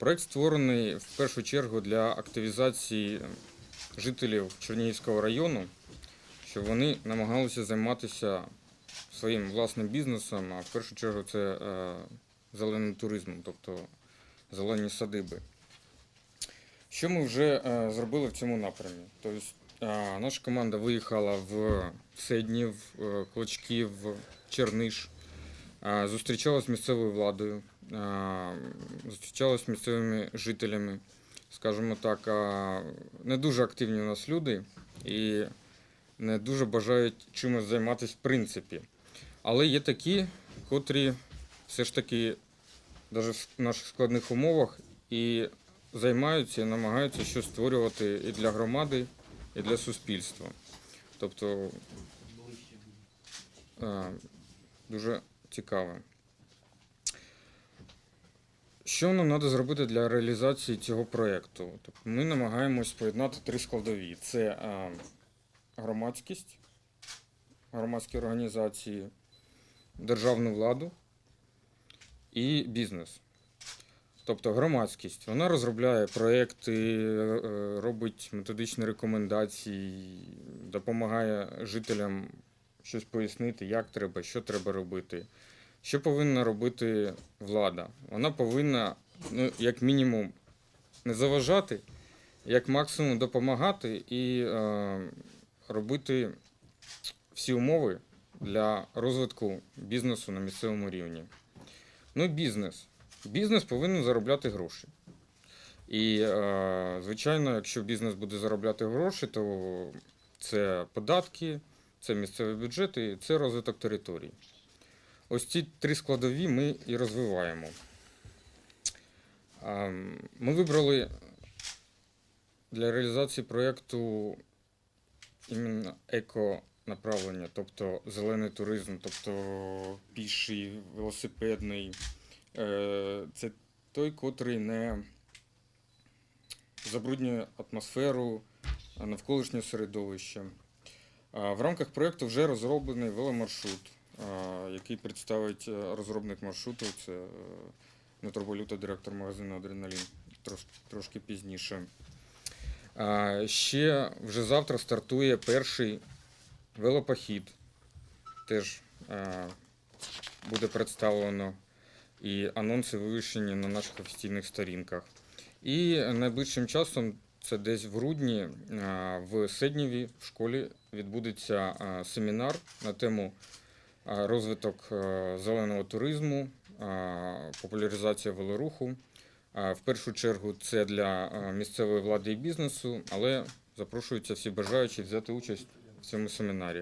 Проект створений в першу чергу для активізації жителів Чернігівського району, щоб вони намагалися займатися своїм власним бізнесом, а в першу чергу це е, зеленим туризмом, тобто зелені садиби. Що ми вже е, зробили в цьому напрямі? Тобто, е, наша команда виїхала в Седнів, е, Клочків, Черниш, зустрічалась з місцевою владою, зустрічалась з місцевими жителями. Скажімо так, не дуже активні у нас люди і не дуже бажають чимось займатися в принципі. Але є такі, котрі все ж таки, навіть в наших складних умовах, і займаються і намагаються щось створювати і для громади, і для суспільства. Тобто дуже цікаво. Що нам треба зробити для реалізації цього проєкту? Тобто ми намагаємось поєднати три складові: це громадськість, громадські організації, державну владу і бізнес. Тобто громадськість вона розробляє проекти, е, робить методичні рекомендації, допомагає жителям щось пояснити, як треба, що треба робити. Що повинна робити влада? Вона повинна, ну, як мінімум, не заважати, як максимум допомагати і е, робити всі умови для розвитку бізнесу на місцевому рівні. Ну, бізнес. Бізнес повинен заробляти гроші. І, е, звичайно, якщо бізнес буде заробляти гроші, то це податки, це місцеві бюджети, це розвиток територій. Ось ці три складові ми і розвиваємо. Ми вибрали для реалізації проєкту іменно еко-направлення, тобто зелений туризм, тобто піший, велосипедний. Е, Це той, котрий не забруднює атмосферу, навколишнє середовище. В рамках проєкту вже розроблений веломаршрут, який представить е, розробник маршруту. Це е, директор магазину Адреналін, трошки пізніше. Ще вже завтра стартує перший велопохід. Теж е, буде представлено і анонси вивішені на наших офіційних сторінках. І найближчим часом, це десь в грудні, е, в Седнєві в школі відбудеться семінар на тему розвиток е, зеленого туризму, е, популяризація велоруху. Е, В першу чергу це для е, місцевої влади і бізнесу, але запрошуються всі бажаючі взяти участь в цьому семінарі.